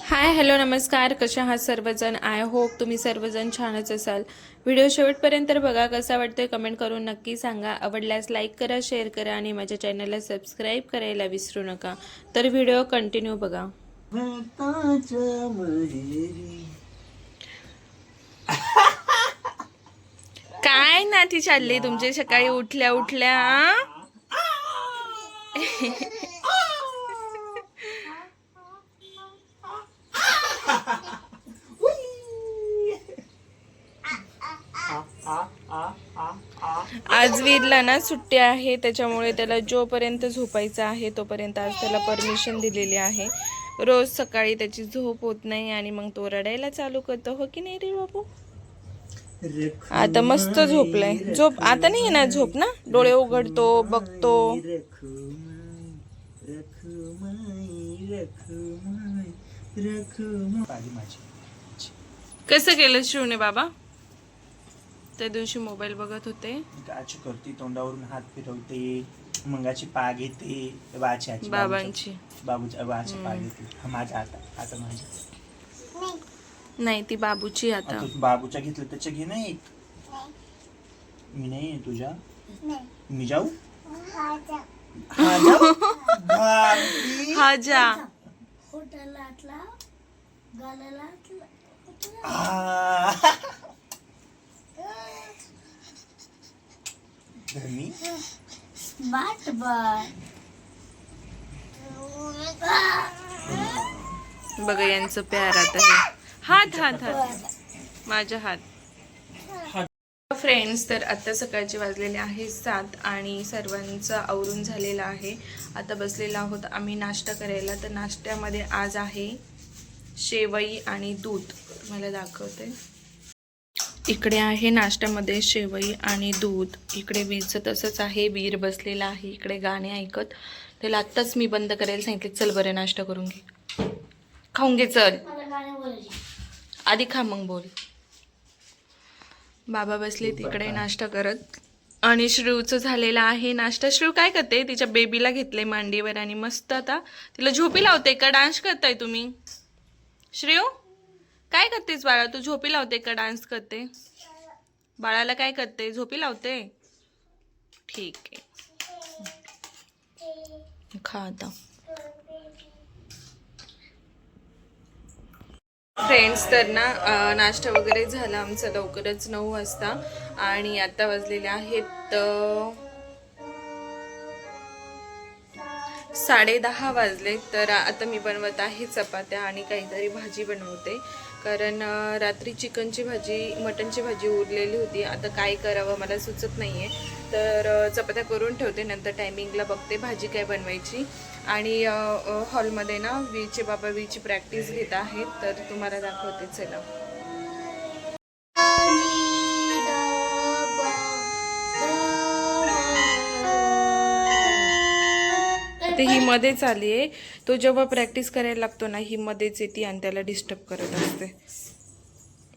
Hi hello नमस्कार. कसे आहात सर्वजण? आय होप तुम्ही सर्वजण छानच असाल. व्हिडिओ शेवटपर्यंत बघा कसा वाटतोय कमेंट करून नक्की सांगा. आवडल्यास लाईक करा शेअर करा आणि माझ्या चॅनलला सबस्क्राईब करायला विसरू नका. तर व्हिडिओ कंटिन्यू बघा. काय नाती चालली तुमचे? सकाळी उठल्या उठल्या आज वीरला ना सुट्टी आहे त्याच्यामुळे त्याला जोपर्यंत झोपायचं आहे तोपर्यंत आज त्याला परमिशन दिलेली आहे. रोज सकाळी त्याची झोप होत नाही आणि मग तो रडायला चालू करतो. हो की नाही रे बाबू? आता मस्त झोपलाय. झोप आता नाही येणार झोप ना? डोळे उघडतो बघतो. कसं केलं शिवने बाबा? त्या दिवशी मोबाईल बघत होते. काची करते तोंडावरून हात फिरवते मंगाची पाग येते वाच्याची बाबांची बाबूच्या वाचे पाग येते. हा माझा आता आता माझ्या नाही ती बाबूची आता. बाबूच्या घेतलं त्याच्या घे नाही मी नाही तुझ्या. मी जाऊ? हा जाऊ? बाबी. आ. धनी बघा यांचं प्यार आता हे. हात हात हात. माझ्या हात. फ्रेंड्स तर आता सकाळचे वाजलेले आहे सात आणि सर्वांचं आवरून झालेलं आहे. आता बसलेलो आहोत आम्ही नाश्ता करायला. तर नाश्त्यामध्ये आज आहे शेवई आणि दूध. मला दाखवते. इकडे आहे नाश्त्यामध्ये शेवई आणि दूध. इकडे वीरचं तसंच आहे वीर बसलेला आहे. इकडे गाणे ऐकत. त्याला आत्ताच मी बंद करायला सांगितले चल बरं नाश्ता करून घे. खाऊन घे चल. आधी खा मग बोल. बाबा बसले तिकडे नाश्ता करत. आणि श्रीवचं झालेला आहे नाश्ता. श्रीव काय करते? तिच्या बेबीला घेतले मांडीवर आणि मस्त आता. तिला झोपी लावते का? डान्स करताय तुम्ही? श्रीव? काय करतेस बाळा? तू झोपी लावते का? डान्स करते? बाळाला काय करते? झोपी लावते? ठीक आहे. खा आता. फ्रेंड्स तर ना नाश्ता वगैरे झाला. आमचा लवकरच नऊ वाजता आणि आता वाजलेले आहेत साडेदहा साडे दहा वाजले तर आता मी बनवत आहे चपात्या आणि काहीतरी भाजी बनवते. कारण रात्री चिकनची भाजी मटनची भाजी उरलेली होती. आता काय करावं मला सुचत नाही आहे तर चपात्या करून ठेवते. नंतर टायमिंगला बघते भाजी काय बनवायची. आणि हॉलमध्ये ना वीचे बाबा वीची प्रॅक्टिस घेत आहेत. तर तुम्हाला दाखवते. चला. ते ही मध्येच आली आहे. तो जेव्हा प्रॅक्टिस करायला लागतो ना ही मध्येच येते आणि त्याला डिस्टर्ब करत असते.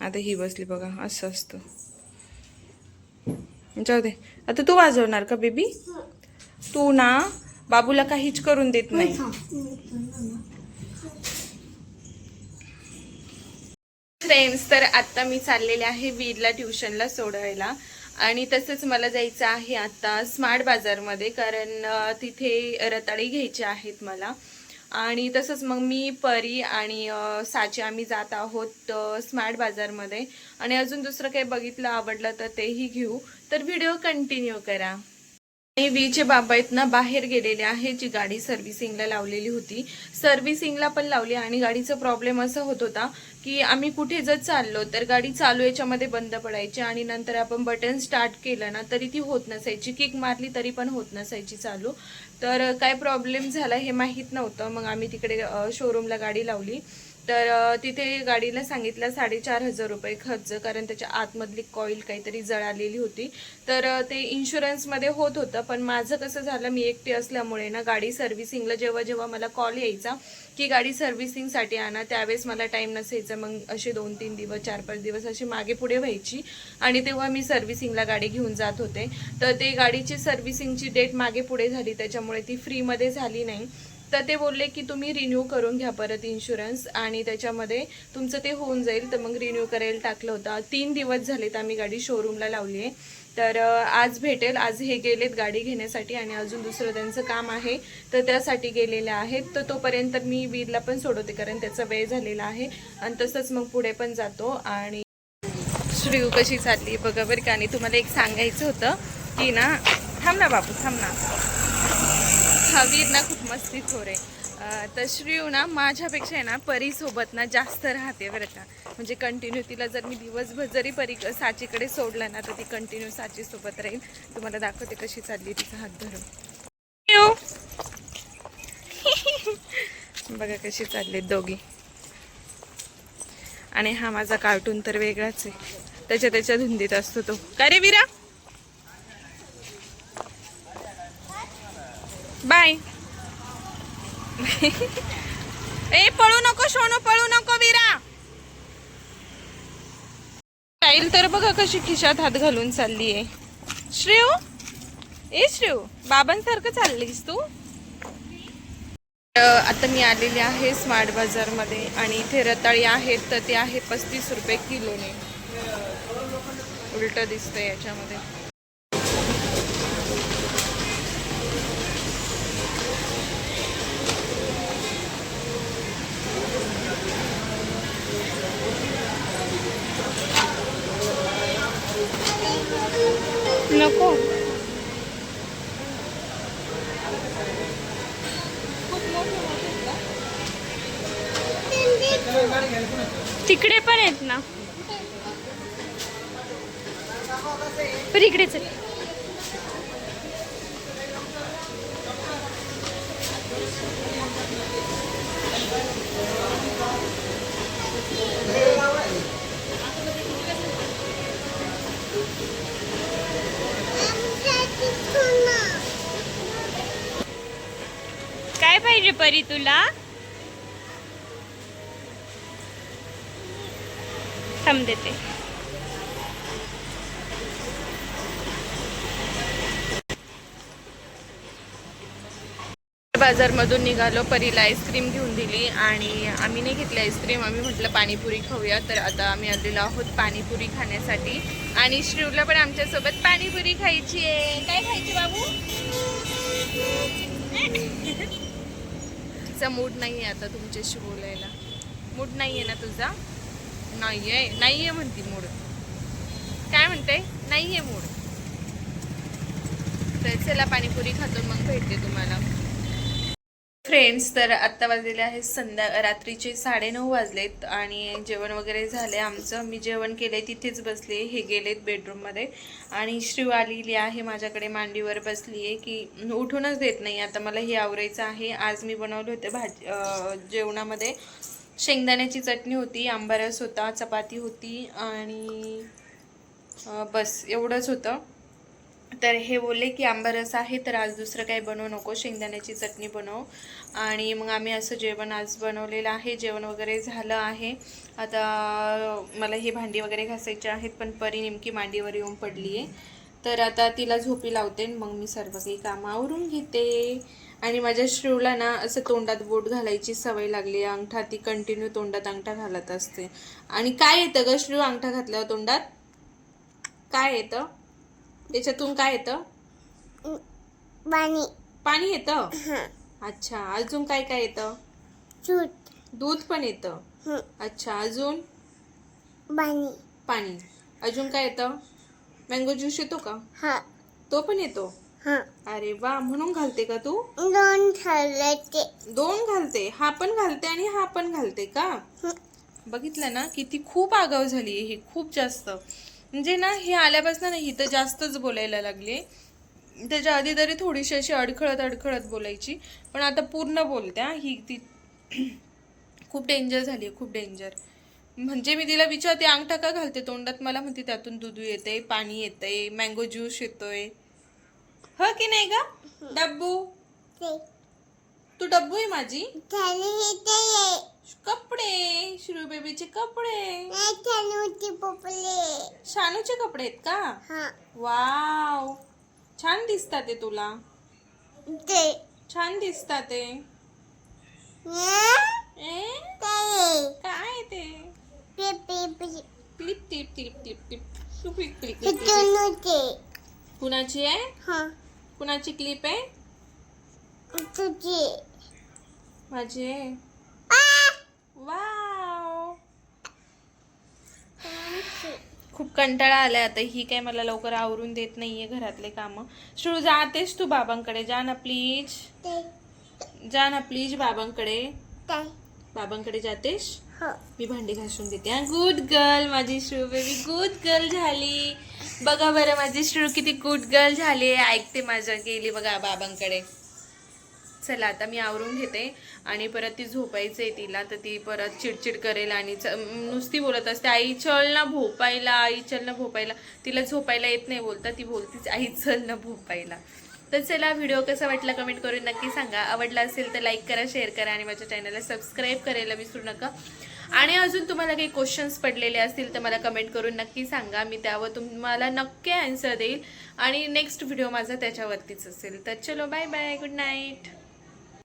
आता ही बसली बघा असं असतं. जाऊ दे. आता तू वाजवणार का बेबी? तू ना बाबूला काहीच करून देत नाही. फ्रेंड्स तर आत्ता मी चाललेले आहे वीरला ट्युशनला सोडवायला आणि तसंच मला जायचं आहे आता स्मार्ट बाजारमध्ये कारण तिथे रताळी घ्यायचे आहेत मला. आणि तसंच मग मी परी आणि साचे आम्ही जात आहोत स्मार्ट बाजारमध्ये. आणि अजून दुसरं काही बघितलं आवडलं तर तेही घेऊ. तर व्हिडिओ कंटिन्यू करा. वीचे बाबा आहेत ना बाहेर गेलेले आहे जी गाडी सर्व्हिसिंगला लावलेली होती. सर्व्हिसिंगला पण लावली आणि गाडीचा प्रॉब्लेम असा होत होता की आम्ही कुठे जर चाललो तर गाडी चालू याच्यामध्ये बंद पडायची आणि नंतर आपण बटन स्टार्ट केलं ना तरी ती होत नसायची. किक मारली तरी पण होत नसायची चालू. तर काय प्रॉब्लेम झाला हे माहीत नव्हतं. मग आम्ही तिकडे शोरूमला गाडी लावली. तर तिथे गाडीला सांगितलं साडेचार हजार रुपये खर्च कारण त्याच्या आतमधली कॉईल काहीतरी जळालेली होती. तर ते इन्शुरन्समध्ये होत होतं पण माझं कसं झालं मी एकटी असल्यामुळे ना गाडी सर्व्हिसिंगला जेव्हा जेव्हा मला कॉल यायचा की गाडी सर्व्हिसिंगसाठी आणा त्यावेळेस मला टाईम नसायचा मग असे दोन तीन दिवस चार पाच दिवस अशी मागे पुढे व्हायची. आणि तेव्हा मी सर्व्हिसिंगला गाडी घेऊन जात होते. तर ते गाडीची सर्व्हिसिंगची डेट मागे पुढे झाली त्याच्यामुळे ती फ्रीमध्ये झाली नाही. तर ते बोलले की तुम्ही रिन्यू करून घ्या परत इन्शुरन्स आणि त्याच्यामध्ये तुमचं ते होऊन जाईल. तर मग रिन्यू करायला टाकलं होतं. तीन दिवस झालेत आम्ही गाडी शोरूमला लावली आहे. तर आज भेटेल. आज हे गेलेत गाडी घेण्यासाठी आणि अजून दुसरं त्यांचं काम आहे. तर त्यासाठी गेलेले आहेत. तर तोपर्यंत मी वीरला पण सोडवते कारण त्याचा वेळ झालेला आहे. आणि तसंच मग पुढे पण जातो. आणि श्रीव कशी चालली बघा बरं का. आणि तुम्हाला एक सांगायचं होतं की ना थांब ना बापू थांब ना. हा वीर ना खूप मस्ती खोर. आहे तर ना माझ्यापेक्षा आहे ना परीसोबत ना जास्त राहते बरं का. म्हणजे कंटिन्यू तिला जर मी दिवसभर जरी परी साचीकडे सोडलं ना तर ती कंटिन्यू साचीसोबत राहील. तुम्हाला दाखवते कशी चालली तिचा हात धरून. बघा कशी चालली दोघी. आणि हा माझा कार्टून तर वेगळाच आहे. त्याच्या त्याच्या धुंदीत असतो तो. का रे विरा? बाय. ए पळू नको सोनू पळू नको विरा. स्टाईल तर बघा कशी खिशात हात घालून चालली आहे श्रीव? ए श्रीव बाबांसारखं चाललीस तू? आता मी आलेली आहे स्मार्ट बाजारमध्ये आणि इथे रताळी आहेत तर ते आहे पस्तीस रुपये किलोने. उलट दिसतं याच्यामध्ये. नको. तिकडे पण आहेत ना. तर इकडेच परी तुला? थांब देते. बाजारमधून निघालो परीला आईस्क्रीम घेऊन दिली आणि आम्ही नाही घेतली आईस्क्रीम आम्ही म्हटलं पाणीपुरी खाऊया. तर आता आम्ही आलेलो आहोत पाणीपुरी खाण्यासाठी. आणि श्रीवला पण आमच्यासोबत पाणीपुरी खायची आहे. काय खायची बाबू? तिचा मूड नाही आहे आता तुमच्याशी बोलायला. मूड नाही आहे ना तुझा? नाही आहे नाही आहे म्हणती मूड काय म्हणते नाही आहे मूड तर चला पाणीपुरी खातो मग भेटते तुम्हाला. फ्रेंड्स तर आत्ता वाजलेले आहेत संध्या रात्रीचे साडेनऊ वाजलेत आणि जेवण वगैरे झाले आमचं. मी जेवण केले तिथेच बसले हे गेलेत बेडरूममध्ये आणि श्रीव आलेली आहे माझ्याकडे मांडीवर बसली आहे की उठूनच देत नाही. आता मला हे आवरायचं आहे. आज मी बनवले होते भाजी जेवणामध्ये शेंगदाण्याची चटणी होती आंबारस होता चपाती होती आणि बस एवढंच होतं. तर हे बोलले की आंबारस आहे तर आज दुसरं काही बनवू नको शेंगदाण्याची चटणी बनव. आणि मग आम्ही असं जेवण आज बनवलेलं आहे जेवण वगैरे झालं आहे. आता मला हे भांडी वगैरे घासायची आहेत पण परी नेमकी मांडीवर येऊन पडली आहे. तर आता तिला झोपी लावते मग मी सर्व काही कामं आवरून घेते. आणि माझ्या श्रीवला ना असं तोंडात बोट घालायची सवय लागली आहे. अंगठा ती कंटिन्यू तोंडात अंगठा घालत असते. आणि काय येतं ग श्रीव अंगठा घातल्यावर तोंडात? काय येतं? त्याच्यातून काय येतं? पाणी. पाणी येतं? हा. अच्छा अजून काय काय येतं? सूट दूध पण येतं? अच्छा अजून? पाणी. पाणी. अजून काय येतं? मँगो ज्यूस येतो का? हा. तो पण येतो? हा. अरे वा म्हणून घालते का तू? दोन ठरले ते दोन घालते? हा पण घालते आणि हा पण घालते का? बघितलं ना किती खूप आगाव झाली ही खूप जास्त. म्हणजे ना ही आल्यापासून ना ही तर जास्तच बोलायला लागली. त्याच्या आधी तरी थोडीशी अशी अडखळत अडखळत बोलायची. पण आता पूर्ण बोलते हा. ही ती खूप डेंजर झाली आहे खूप डेंजर म्हणजे मी तिला विचारते अंगठा का घालते तोंडात. मला म्हणते त्यातून दूध येते पाणी येतंय मँगो ज्यूस येतोय. ह की नाही का डब्बू? ते डब्बू आहे माझी? कपडे श्रू बेबीचे कपडे. शानूचे कपडे आहेत का? हा. वाव. छान दिसतात ते तुला. ते. छान दिसतात ते? ते. काय ते? Clip tip tip tip tip. Clip clip कुणाची आहे? कुणाची क्लिप आहे? माझी आहे. वाव खूप कंटाळा आलाय आता. ही काय मला लवकर आवरून देत नाहीये घरातले कामं. श्रू जातेस तू बाबांकडे? जा ना प्लीज जा ना प्लीज बाबांकडे. बाबांकडे जातेस? हो. मी भांडी घासून देते. हा गुड गर्ल माझी श्रू बेबी गुड गर्ल झाली. बघा बरं माझी श्रू किती गुड गर्ल झाली ऐकते माझं गेली बघा बाबांकडे. चला आता मी आवरून घेते आणि परत ती झोपायचंय तिला तर ती परत चिडचिड करेल आणि च- नुसती बोलत असते आई चल ना भोपायला आई चल ना भोपायला तिला झोपायला येत नाही बोलता ती बोलतीच आई चल ना भोपायला तर चला व्हिडिओ कसा वाटला कमेंट करून नक्की सांगा. आवडला असेल तर लाईक करा शेअर करा आणि माझ्या चॅनलला सबस्क्राईब करायला विसरू नका. आणि अजून तुम्हाला काही क्वेश्चन्स पडलेले असतील तर मला कमेंट करून नक्की सांगा. मी त्यावर तुम्हाला नक्की आन्सर देईल. आणि नेक्स्ट व्हिडिओ माझा त्याच्यावरतीच असेल. तर चलो बाय बाय गुड नाईट